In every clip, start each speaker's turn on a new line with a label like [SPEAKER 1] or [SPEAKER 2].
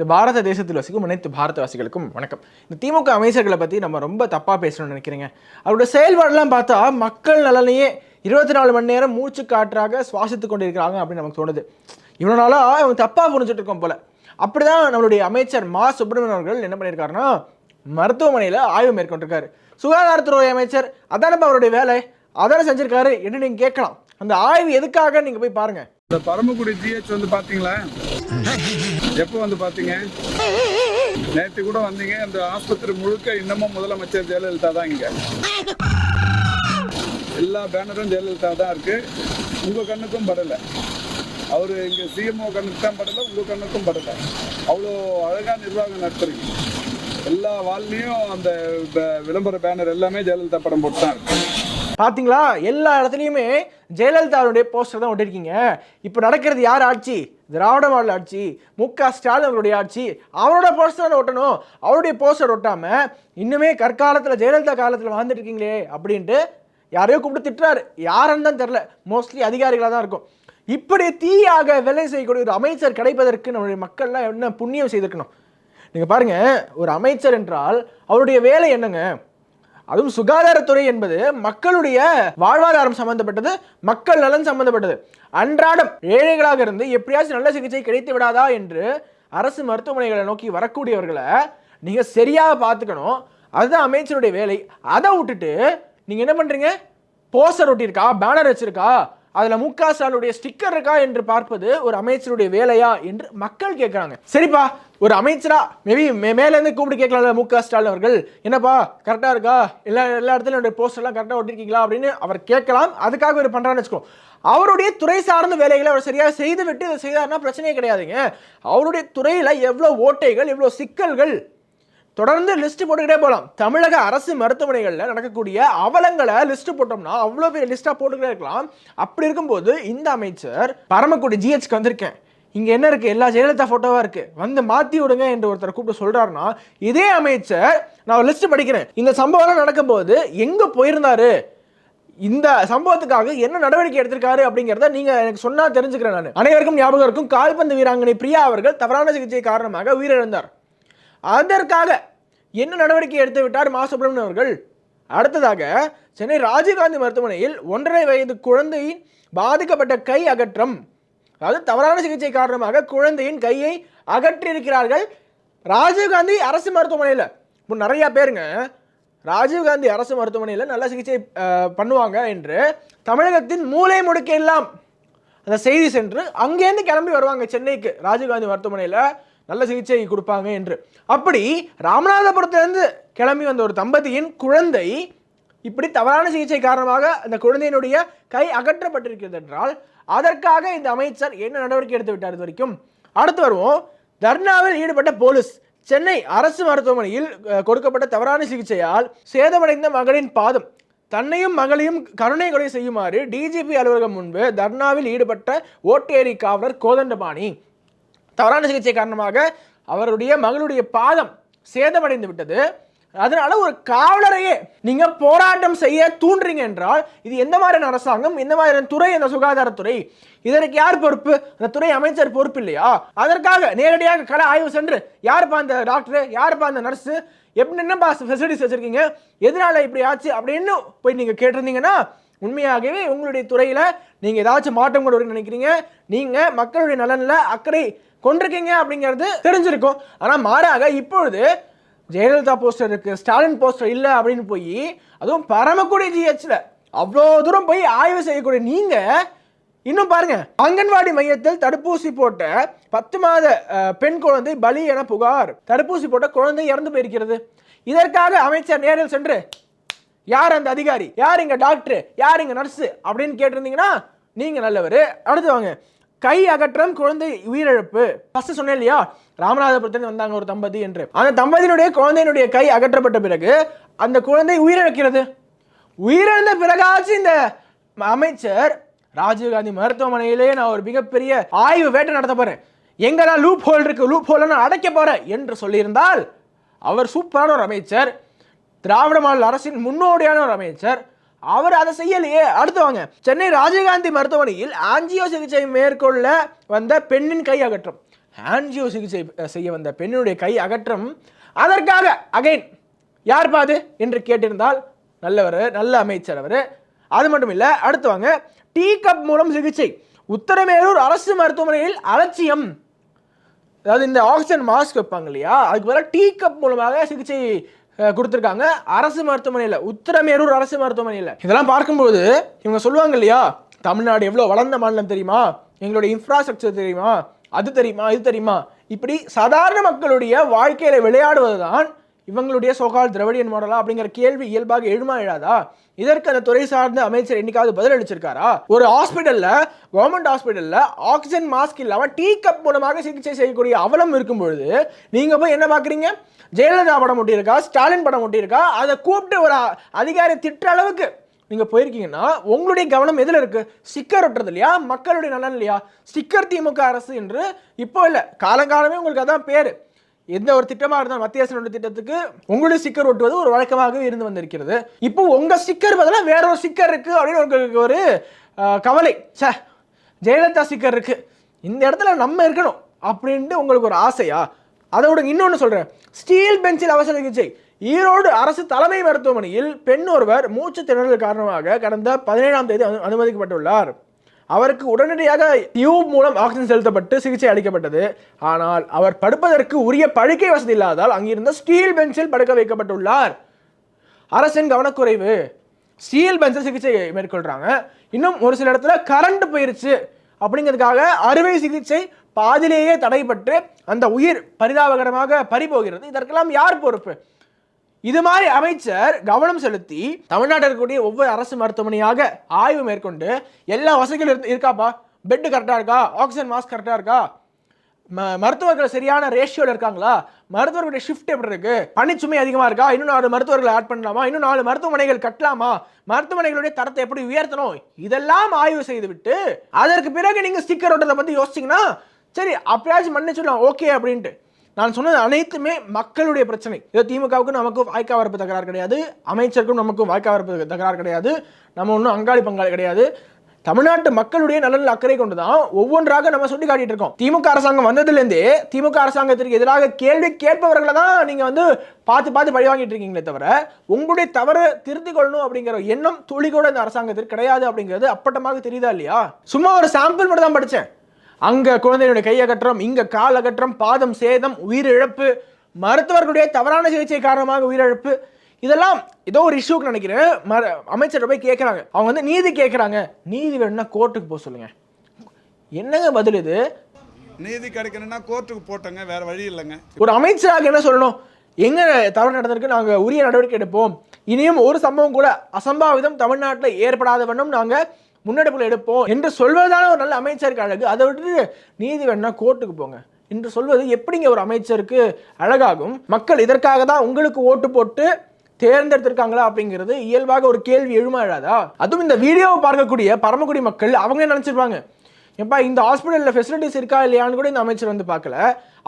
[SPEAKER 1] இந்த பாரத தேசத்தில் வசிக்கும் அனைத்து பாரதவாசிகளுக்கும் வணக்கம். இந்த திமுக அமைச்சர்களை பற்றி நம்ம ரொம்ப தப்பாக பேசணும்னு நினைக்கிறீங்க. அவருடைய செயல்பாடெல்லாம் பார்த்தா மக்கள் நலனையே இருபத்தி நாலு மணி நேரம் மூச்சு காற்றாக சுவாசித்து கொண்டிருக்கிறாங்க அப்படின்னு நமக்கு தோணுது. இவ்வளோ நாளாக அவங்க தப்பாக புரிஞ்சுட்டு இருக்கோம் போல. அப்படிதான் நம்மளுடைய அமைச்சர் மா. சுப்பிரமணியன் அவர்கள் என்ன பண்ணியிருக்காருன்னா மருத்துவமனையில் ஆய்வு மேற்கொண்டிருக்காரு. சுகாதாரத்துறை அமைச்சர் அதானப்பா அவருடைய வேலை? அதானே செஞ்சிருக்காரு என்று நீங்கள் கேட்கலாம். அந்த ஆய்வு எதுக்காக நீங்கள் போய் பாருங்கள்
[SPEAKER 2] இந்த பரமக்குடி ஜிஹெச் வந்து பாத்தீங்களா? எப்போ வந்து பாத்தீங்க? நேற்று கூட வந்தீங்க. இந்த ஆஸ்பத்திரி முழுக்க இன்னமும் முதலமைச்சர் ஜெயலலிதா தான் இங்க. எல்லா பேனரும் ஜெயலலிதா தான் இருக்கு. உங்க கண்ணுக்கும் படல. அவரு இங்க சிஎம்ஓ கண்ணுக்கு தான் படல உங்க கண்ணுக்கும் படல. அவ்வளோ அழகா நிர்வாகம் நடத்துறீங்க எல்லா வாழ்லையும் அந்த விளம்பர பேனர் எல்லாமே ஜெயலலிதா படம் போட்டு தான் இருக்கு.
[SPEAKER 1] பார்த்தீங்களா எல்லா இடத்துலையுமே ஜெயலலிதாவுடைய போஸ்டர் தான் ஒட்டிருக்கீங்க. இப்போ நடக்கிறது யார் ஆட்சி? திராவிட மாடல் ஆட்சி மு க ஸ்டாலின் அவருடைய ஆட்சி. அவரோட போஸ்டர் ஒட்டணும். அவருடைய போஸ்டர் ஒட்டாமல் இன்னுமே கற்காலத்தில் ஜெயலலிதா காலத்தில் வாழ்ந்துட்டு இருக்கீங்களே அப்படின்ட்டு யாரையோ கூப்பிட்டு திட்டுறாரு. யாருன்னு தான் தெரில மோஸ்ட்லி அதிகாரிகளாக தான் இருக்கும். இப்படி தீயாக வேலை செய்யக்கூடிய ஒரு அமைச்சர் கிடைப்பதற்கு நம்மளுடைய மக்கள்லாம் என்ன புண்ணியம் செய்திருக்கணும். நீங்கள் பாருங்க ஒரு அமைச்சர் என்றால் அவருடைய வேலை என்னங்க? அதுவும் சுகாதாரத்துறை என்பது மக்களுடைய வாழ்வாதாரம் சம்பந்தப்பட்டது மக்கள் நலன் சம்பந்தப்பட்டது. அன்றாடம் ஏழைகளாக இருந்து எப்படியாச்சும் நல்ல சிகிச்சை கிடைத்து விடாதா என்று அரசு மருத்துவமனைகளை நோக்கி வரக்கூடியவர்களை நீங்கள் சரியாக பார்த்துக்கணும். அதுதான் அமைச்சருடைய வேலை. அதை விட்டுட்டு நீங்கள் என்ன பண்ணுறீங்க போஸ்டர் ஒட்டியிருக்கா? பேனர் வச்சிருக்கா? அதில் மு க ஸ்டாலினுடைய ஸ்டிக்கர் இருக்கா என்று பார்ப்பது ஒரு அமைச்சருடைய வேலையா என்று மக்கள் கேட்குறாங்க சரிப்பா ஒரு அமைச்சரா? மேபி மே மேலேருந்து கூப்பிட்டு கேட்கலாம்ல மு க. ஸ்டாலின் அவர்கள். என்னப்பா கரெக்டாக இருக்கா? எல்லா எல்லா இடத்துல என்னுடைய போஸ்டர்லாம் எல்லாம் ஒட்டிருக்கீங்களா? அப்படின்னு அவர் கேட்கலாம். அதுக்காக ஒரு பண்ணுறான்னு வச்சுக்கோ. அவருடைய துறை சார்ந்த வேலைகளை அவர் சரியாக செய்து விட்டு இதை செய்தார்னா பிரச்சனையே கிடையாதுங்க. அவருடைய துறையில் எவ்வளோ ஓட்டைகள் எவ்வளோ சிக்கல்கள்? தொடர்ந்து லிஸ்ட் போட்டுக்கிட்டே போகலாம் தமிழக அரசு மருத்துவமனைகளில் நடக்கக்கூடிய அவலங்களை லிஸ்ட் போட்டோம்னா அவ்வளோ பெரிய லிஸ்ட்டாக போட்டுக்கிட்டே இருக்கலாம். அப்படி இருக்கும்போது இந்த அமைச்சர் பரமக்குடி ஜிஹெச்க்கு வந்திருக்கேன். இங்கே என்ன இருக்குது எல்லா ஜெயலலிதா ஃபோட்டோவாக இருக்குது வந்து மாற்றி விடுங்க என்று ஒருத்தர் கூப்பிட்டு சொல்கிறாருன்னா இதே அமைச்சர் நான் ஒரு லிஸ்ட் படிக்கிறேன். இந்த சம்பவம்லாம் நடக்கும்போது எங்கே போயிருந்தாரு? இந்த சம்பவத்துக்காக என்ன நடவடிக்கை எடுத்திருக்காரு அப்படிங்கிறத நீங்க எனக்கு சொன்னா தெரிஞ்சுக்கிறேன் நான். அனைவருக்கும் ஞாபகம் இருக்கும் கால்பந்து வீராங்கனை பிரியா அவர்கள் தவறான சிகிச்சை காரணமாக உயிரிழந்தார். அதற்காக என்ன நடவடிக்கை எடுத்து விட்டார் மா சுப்பிரமணியன் அவர்கள்? அடுத்ததாக சென்னை ராஜீவ்காந்தி மருத்துவமனையில் ஒன்றரை வயது குழந்தையின் பாதிக்கப்பட்ட கை அகற்றம் அதாவது தவறான சிகிச்சை காரணமாக குழந்தையின் கையை அகற்றியிருக்கிறார்கள். ராஜீவ்காந்தி அரசு மருத்துவமனையில். இப்போ நிறைய பேருங்க ராஜீவ்காந்தி அரசு மருத்துவமனையில் நல்ல சிகிச்சை பண்ணுவாங்க என்று தமிழகத்தின் மூளை முடுக்க எல்லாம் அந்த செய்தி சென்று அங்கேருந்து கிளம்பி வருவாங்க சென்னைக்கு. ராஜீவ்காந்தி மருத்துவமனையில் நல்ல சிகிச்சை கொடுப்பாங்க என்று. அப்படி ராமநாதபுரத்திலிருந்து கிளம்பி வந்த ஒரு தம்பதியின் குழந்தை இப்படி தவறான சிகிச்சை காரணமாக அந்த குழந்தையினுடைய கை அகற்றப்பட்டிருக்கிறது என்றால் அதற்காக இந்த அமைச்சர் என்ன நடவடிக்கை எடுத்து விட்டார் இது வரைக்கும்? அடுத்து வருவோம். தர்ணாவில் ஈடுபட்ட போலீஸ் சென்னை அரசு மருத்துவமனையில் கொடுக்கப்பட்ட தவறான சிகிச்சையால் சேதமடைந்த மகளின் பாதம் தன்னையும் மகளையும் கருணை கொலை செய்யுமாறு டிஜிபி அலுவலகம் முன்பு தர்ணாவில் ஈடுபட்ட ஓட்டேரி காவலர் கோதண்டபாணி தவறான சிகிச்சை காரணமாக அவருடைய மகளுடைய பாதம் சேதமடைந்து விட்டது. அதனால ஒரு காவலரையே நீங்க போராட்டம் செய்ய தூண்டுறீங்க என்றால் இது எந்த மாதிரியான அரசாங்கம் எந்த மாதிரியான துறை அந்த சுகாதாரத்துறை இதற்கு யார் பொறுப்பு? அந்த துறை அமைச்சர் பொறுப்பு இல்லையா? அதற்காக நேரடியாக கள ஆய்வு சென்று யாருப்பா அந்த டாக்டர்? யாருப்பா அந்த நர்ஸு? எப்படி என்னப்பா ஃபெசிலிட்டிஸ் வச்சிருக்கீங்க? எதனால இப்படி ஆச்சு? அப்படின்னு போய் நீங்க கேட்டிருந்தீங்கன்னா உண்மையாகவே உங்களுடைய துறையில நீங்க ஏதாச்சும் மாற்றம் கொண்டு நினைக்கிறீங்க. நீங்க மக்களுடைய நலன்ல அக்கறை கொண்டிருக்கீங்க அப்படிங்கிறது தெரிஞ்சிருக்கும். ஆனா மாறாக இப்பொழுது ஜெயலலிதா போஸ்டர் இருக்கு ஸ்டாலின் போஸ்டர் இல்லை அப்படின்னு போய் அதுவும் பரமக்குடி ஜிஹெச்சில் அவ்வளோ தூரம் போய் ஆய்வு செய்யக்கூடிய நீங்கள் இன்னும் பாருங்க அங்கன்வாடி மையத்தில் தடுப்பூசி போட்ட பத்து மாத பெண் குழந்தை பலி என புகார். தடுப்பூசி போட்ட குழந்தை இறந்து போயிருக்கிறது. இதற்காக அமைச்சர் நேரில் சென்று யார் அந்த அதிகாரி? யார் இங்க டாக்டர் யார் இங்க நர்ஸு அப்படின்னு கேட்டிருந்தீங்கன்னா நீங்க நல்லவர். அடுத்து வாங்க கை அகற்றம் குழந்தை உயிரிழப்பு. ஃபர்ஸ்ட் சொன்னேன் இல்லையா? ராமநாதபுரத்திலிருந்து வந்தாங்க ஒரு தம்பதி என்று. அந்த தம்பதியினுடைய குழந்தையினுடைய கை அகற்றப்பட்ட பிறகு அந்த குழந்தை உயிரிழக்கிறது. உயிரிழந்த பிறகாச்சு இந்த அமைச்சர் ராஜீவ்காந்தி மருத்துவமனையிலேயே நான் ஒரு மிகப்பெரிய ஆய்வு வேட்டை நடத்த போறேன். எங்கெல்லாம் லூப் ஹோல் இருக்கு? லூப் ஹோல் நான் அடைக்க போறேன் என்று சொல்லியிருந்தால் அவர் சூப்பரான ஒரு அமைச்சர் திராவிட மாநில அரசின் முன்னோடியான ஒரு அமைச்சர் அவர் அதை செய்யலையே. அடுத்து வாங்க. சென்னை ராஜீவ்காந்தி மருத்துவமனையில் ஆஞ்சியோ சிகிச்சை மேற்கொள்ள வந்த பெண்ணின் கை அகற்றம். ஆன்ஜியோ சிகிச்சை செய்ய வந்த பெண்ணுடைய கை அகற்றம். அதற்காக அகைன் யார் பாது என்று கேட்டிருந்தால் நல்லவர் நல்ல அமைச்சர் அவர். அது மட்டும் இல்லை அடுத்து வாங்க டீ கப் மூலம் சிகிச்சை. உத்தரமேரூர் அரசு மருத்துவமனையில் அலட்சியம். அதாவது இந்த ஆக்சிஜன் மாஸ்க் வைப்பாங்க இல்லையா? அதுக்கு பதிலாக டீ கப் மூலமாக சிகிச்சை கொடுத்துருக்காங்க அரசு மருத்துவமனையில் உத்தரமேரூர் அரசு மருத்துவமனையில். இதெல்லாம் பார்க்கும்போது இவங்க சொல்லுவாங்க இல்லையா? தமிழ்நாடு எவ்வளோ வளர்ந்த மாநிலம் தெரியுமா? எங்களுடைய இன்ஃப்ராஸ்ட்ரக்சர் தெரியுமா? அது தெரியுமா இது தெரியுமா? இப்படி சாதாரண மக்களுடைய வாழ்க்கையில விளையாடுவது தான் இவங்களுடைய சோகால் திரவிடியன் மாடலா அப்படிங்கிற கேள்வி இயல்பாக எழுமா எழாதா? இதற்கு அந்த துறை சார்ந்த அமைச்சர் என்னைக்காவது பதில் அளிச்சிருக்காரா? ஒரு ஹாஸ்பிட்டல்ல கவர்மெண்ட் ஹாஸ்பிட்டல்ல ஆக்சிஜன் மாஸ்க் இல்லாம டீ கப் மூலமாக சிகிச்சை செய்யக்கூடிய அவலம் இருக்கும் பொழுது நீங்க போய் என்ன பாக்குறீங்க? ஜெயலலிதா படம் ஒட்டியிருக்கா? ஸ்டாலின் படம் ஒட்டியிருக்கா? அதை கூப்பிட்டு ஒரு அதிகாரி திட்ட அளவுக்கு நீங்கள் போயிருக்கீங்கன்னா உங்களுடைய கவனம் எதில் இருக்குது ஸ்டிக்கர் ஒட்டுறது இல்லையா? மக்களுடைய நலன் இல்லையா? ஸ்டிக்கர் திமுக அரசு என்று இப்போ இல்லை. காலங்காலமே உங்களுக்கு அதான் பேர். எந்த ஒரு திட்டமாக இருந்தாலும் மத்திய அரசினுடைய திட்டத்துக்கு உங்களுடைய ஸ்டிக்கர் ஒட்டுவது ஒரு வழக்கமாகவே இருந்து வந்திருக்கிறது. இப்போ உங்கள் ஸ்டிக்கர் பதிலாக வேற ஒரு ஸ்டிக்கர் இருக்குது அப்படின்னு உங்களுக்கு ஒரு கவலை. சே ஜெயலலிதா ஸ்டிக்கர் இருக்குது இந்த இடத்துல நம்ம இருக்கணும் அப்படின்ட்டு உங்களுக்கு ஒரு ஆசையா? அதோட இன்னொன்று சொல்கிறேன் ஸ்டீல் பெஞ்சில் அவசர சிகிச்சை. ஈரோடு அரசு தலைமை மருத்துவமனையில் பெண் ஒருவர் மூச்சு திணறல் காரணமாக கடந்த பதினேழாம் தேதி அனுமதிக்கப்பட்டுள்ளார். அவருக்கு உடனடியாக டியூப் மூலம் ஆக்சிஜன் செலுத்தப்பட்டு சிகிச்சை அளிக்கப்பட்டது. ஆனால் அவர் படுப்பதற்கு உரிய படுக்கை வசதி இல்லாததால் அங்கிருந்த ஸ்டீல் பெஞ்சில் படுக்க வைக்கப்பட்டுள்ளார். அரசின் கவனக்குறைவு. ஸ்டீல் பெஞ்சில் சிகிச்சை மேற்கொள்கிறாங்க இன்னும் ஒரு சில இடத்துல கரண்ட் போயிருச்சு. அப்படிங்கிறதுக்காக அறுவை சிகிச்சை பாதிலேயே தடைப்பட்டு அந்த உயிர் பரிதாபகரமாக பறிபோகிறது. இதற்கெல்லாம் யார் பொறுப்பு? இது மாதிரி அமைச்சர் கவனம் செலுத்தி தமிழ்நாட்டில் இருக்கக்கூடிய ஒவ்வொரு அரசு மருத்துவமனையாக ஆய்வு மேற்கொண்டு எல்லா வசதிகளும் இருக்காப்பா? பெட் கரெக்டாக இருக்கா? ஆக்சிஜன் மாஸ்க் கரெக்டாக இருக்கா? ம- மருத்துவர்கள் சரியான ரேஷியோவில் இருக்காங்களா? மருத்துவர்களுடைய ஷிஃப்ட் எப்படி இருக்கு? பணிச்சுமை அதிகமாக இருக்கா? இன்னும் நாலு மருத்துவர்களை ஆட் பண்ணலாமா? இன்னும் நாலு மருத்துவமனைகள் கட்டலாமா? மருத்துவமனைகளுடைய தரத்தை எப்படி உயர்த்தணும்? இதெல்லாம் ஆய்வு செய்துவிட்டு அதற்கு பிறகு நீங்கள் ஸ்டிக்கர் ஓட்டத்தை பற்றி யோசிச்சீங்கன்னா சரி அப்படியாச்சும் மன்னிச்சுடலாம் ஓகே அப்படின்ட்டு. நான் சொன்னது அனைத்துமே மக்களுடைய பிரச்சனை. இதை திமுகவுக்கும் நமக்கும் வாய்க்கா வரப்பு தகராறு கிடையாது. அமைச்சருக்கும் நமக்கும் வாய்க்கா வரப்பு தகராறு கிடையாது. நம்ம ஒன்றும் அங்காளி பங்காளி கிடையாது. தமிழ்நாட்டு மக்களுடைய நலனில் அக்கறை கொண்டு தான் ஒவ்வொன்றாக நம்ம சொல்லி காட்டிட்டு இருக்கோம். திமுக அரசாங்கம் வந்ததுலேருந்தே திமுக அரசாங்கத்திற்கு எதிராக கேள்வி கேட்பவர்களை தான் நீங்கள் வந்து பார்த்து பார்த்து பழி வாங்கிட்டு இருக்கீங்களே தவிர உங்களுடைய தவறு திருத்திக் கொள்ளணும் அப்படிங்கிற எண்ணம் துளி கூட இந்த அரசாங்கத்திற்கு கிடையாது அப்படிங்கிறது அப்பட்டமாக தெரியுதா இல்லையா? சும்மா ஒரு சாம்பிள் மட்டும் தான் படித்தேன் அங்க குழந்தையுடைய கை அகற்றம் இங்க கால் அகற்றம் பாதம் சேதம் உயிரிழப்பு மருத்துவர்களுடைய தவறான சிகிச்சை காரணமாக உயிரிழப்பு. இதெல்லாம் ஏதோ ஒரு இஷ்யூக்கு நினைக்கிறேன். மர அமைச்சர் போய் கேட்குறாங்க அவங்க வந்து நீதி கேட்குறாங்க நீதி வேணும்னா கோர்ட்டுக்கு போக சொல்லுங்க. என்னங்க பதில் இது?
[SPEAKER 2] நீதி கிடைக்கணும்னா கோர்ட்டுக்கு போட்டோங்க வேற வழி இல்லைங்க.
[SPEAKER 1] ஒரு அமைச்சராக என்ன சொல்லணும்? எங்க தவறு நடந்திருக்கு? நாங்க உரிய நடவடிக்கை எடுப்போம். இனியும் ஒரு சம்பவம் கூட அசம்பாவிதம் தமிழ்நாட்டில் ஏற்படாத வண்ணம் நாங்க முன்னெடுப்புகள் எடுப்போம் என்று சொல்வதுதான ஒரு நல்ல அமைச்சருக்கு அழகு. அதை விட்டு நீதி வேணா கோர்ட்டுக்கு போங்க. என்று சொல்வது எப்படிங்க ஒரு அமைச்சருக்கு அழகாகும்? மக்கள் இதற்காக தான் உங்களுக்கு ஓட்டு போட்டு தேர்ந்தெடுத்திருக்காங்களா அப்படிங்கிறது இயல்பாக ஒரு கேள்வி எழுமா எழாதா அதுவும் இந்த வீடியோவை பார்க்கக்கூடிய பரமக்குடி மக்கள் அவங்களே நினச்சிருப்பாங்க? எப்பா இந்த ஹாஸ்பிட்டலில் ஃபெசிலிட்டிஸ் இருக்கா இல்லையான்னு கூட இந்த அமைச்சர் வந்து பார்க்கல.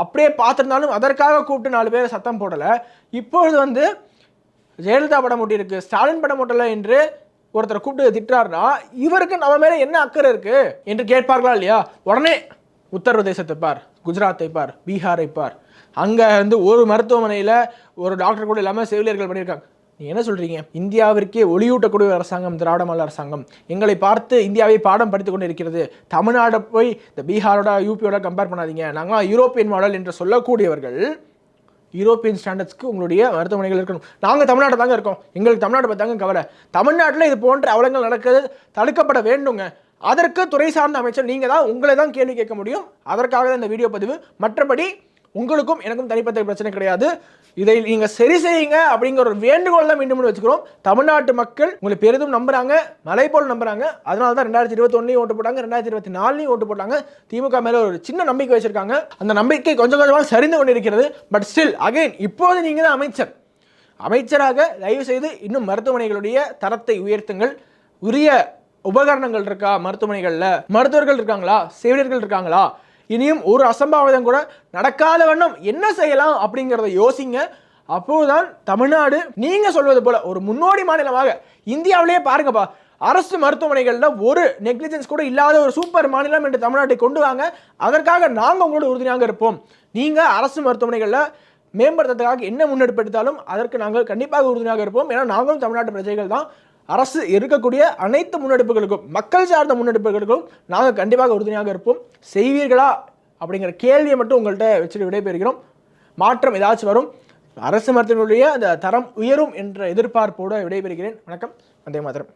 [SPEAKER 1] அப்படியே பார்த்துருந்தாலும் அதற்காக கூப்பிட்டு நாலு பேர் சத்தம் போடலை. இப்பொழுது வந்து ஜெயலலிதா படம் ஓட்டியிருக்கு ஸ்டாலின் படம் ஒட்டலை என்று ஒருத்தர் கூப்பிட்டு திட்டாருன்னா இவருக்கு நம்ம மேலே என்ன அக்கறை இருக்கு என்று கேட்பார்களா இல்லையா? உடனே உத்தரப்பிரதேசத்தை பார் குஜராத்தை பார் பீகாரை பார். அங்கே வந்து ஒரு மருத்துவமனையில் ஒரு டாக்டர் கூட இல்லாமல் செவிலியர்கள் பண்ணியிருக்காங்க. நீங்கள் என்ன சொல்றீங்க? இந்தியாவிற்கே ஒளியூட்டக்கூடிய அரசாங்கம் திராவிட மாடல் அரசாங்கம். எங்களை பார்த்து இந்தியாவை பாடம் படித்துக் கொண்டு இருக்கிறது. தமிழ்நாடு போய் இந்த பீகாரோட யூபியோட கம்பேர் பண்ணாதீங்க. நாங்களாம் யூரோப்பியன் மாடல் என்று சொல்லக்கூடியவர்கள் யூரோப்பியன் ஸ்டாண்டர்ட்ஸ்க்கு உங்களுடைய மருத்துவமனைகள் இருக்கணும். நாங்கள் தமிழ்நாட்டில் தாங்க இருக்கோம். எங்களுக்கு தமிழ்நாட்டை பற்றி தாங்க கவலை. தமிழ்நாட்டில் இது போன்ற அவலங்கள் நடக்கிறது தடுக்கப்பட வேண்டுங்க. அதற்கு துறை சார்ந்த அமைச்சர் நீங்கள் தான் உங்களை தான் கேள்வி கேட்க முடியும். அதற்காக தான் இந்த வீடியோ பதிவு. மற்றபடி உங்களுக்கும் எனக்கும் தனிப்பட்ட பிரச்சனை கிடையாது. இதை நீங்க சரி செய்யுங்க அப்படிங்கிற ஒரு வேண்டுகோள் தான் மீண்டும் வச்சுக்கிறோம். தமிழ்நாட்டு மக்கள் உங்களை பெரிதும் நம்புறாங்க மலை போல் நம்புறாங்க. அதனால தான் ரெண்டாயிரத்தி இருபத்தி ஓட்டு போட்டாங்க ரெண்டாயிரத்தி இருபத்தி நாலுலையும் ஓட்டு போட்டாங்க. திமுக மேல ஒரு சின்ன நம்பிக்கை வச்சிருக்காங்க. அந்த நம்பிக்கை கொஞ்சம் கொஞ்சமாக சரிந்து கொண்டிருக்கிறது. பட் ஸ்டில் அகைன் இப்போது நீங்க தான் அமைச்சர். அமைச்சராக தயவு செய்து இன்னும் மருத்துவமனைகளுடைய தரத்தை உயர்த்துங்கள். உரிய உபகரணங்கள் இருக்கா மருத்துவமனைகளில்? மருத்துவர்கள் இருக்காங்களா? செவிலியர்கள் இருக்காங்களா? இனியும் ஒரு அசம்பாவிதம் கூட நடக்காத வண்ணம் என்ன செய்யலாம் அப்படிங்கிறத யோசிங்க. அப்போதுதான் தமிழ்நாடு நீங்க சொல்வது போல ஒரு முன்னோடி மாநிலமாக இந்தியாவிலேயே பாருங்கப்பா. அரசு மருத்துவமனைகளில் ஒரு நெக்லிஜென்ஸ் கூட இல்லாத ஒரு சூப்பர் மாநிலம் என்று தமிழ்நாட்டை கொண்டு வாங்க. அதற்காக நாங்கள் உங்களோட உறுதுணையாக இருப்போம். நீங்கள் அரசு மருத்துவமனைகளில் மேம்படுத்துறதுக்காக என்ன முன்னெடுப்பு எடுத்தாலும் அதற்கு நாங்கள் கண்டிப்பாக உறுதியாக இருப்போம். ஏன்னா நாங்களும் தமிழ்நாட்டு பிரஜைகள் தான். அரசு இருக்கக்கூடிய அனைத்து முன்னெடுப்புகளுக்கும் மக்கள் சார்ந்த முன்னெடுப்புகளுக்கும் நாங்கள் கண்டிப்பாக உறுதுணையாக இருப்போம். செய்வீர்களா அப்படிங்கிற கேள்வியை மட்டும் உங்கள்கிட்ட வச்சுட்டு விடைபெறுகிறோம். மாற்றம் ஏதாச்சும் வரும்? அரசு மருத்துவர்களுடைய அந்த தரம் உயரும் என்ற எதிர்பார்ப்போடு விடைபெறுகிறேன். வணக்கம். வந்தே மாதரம்.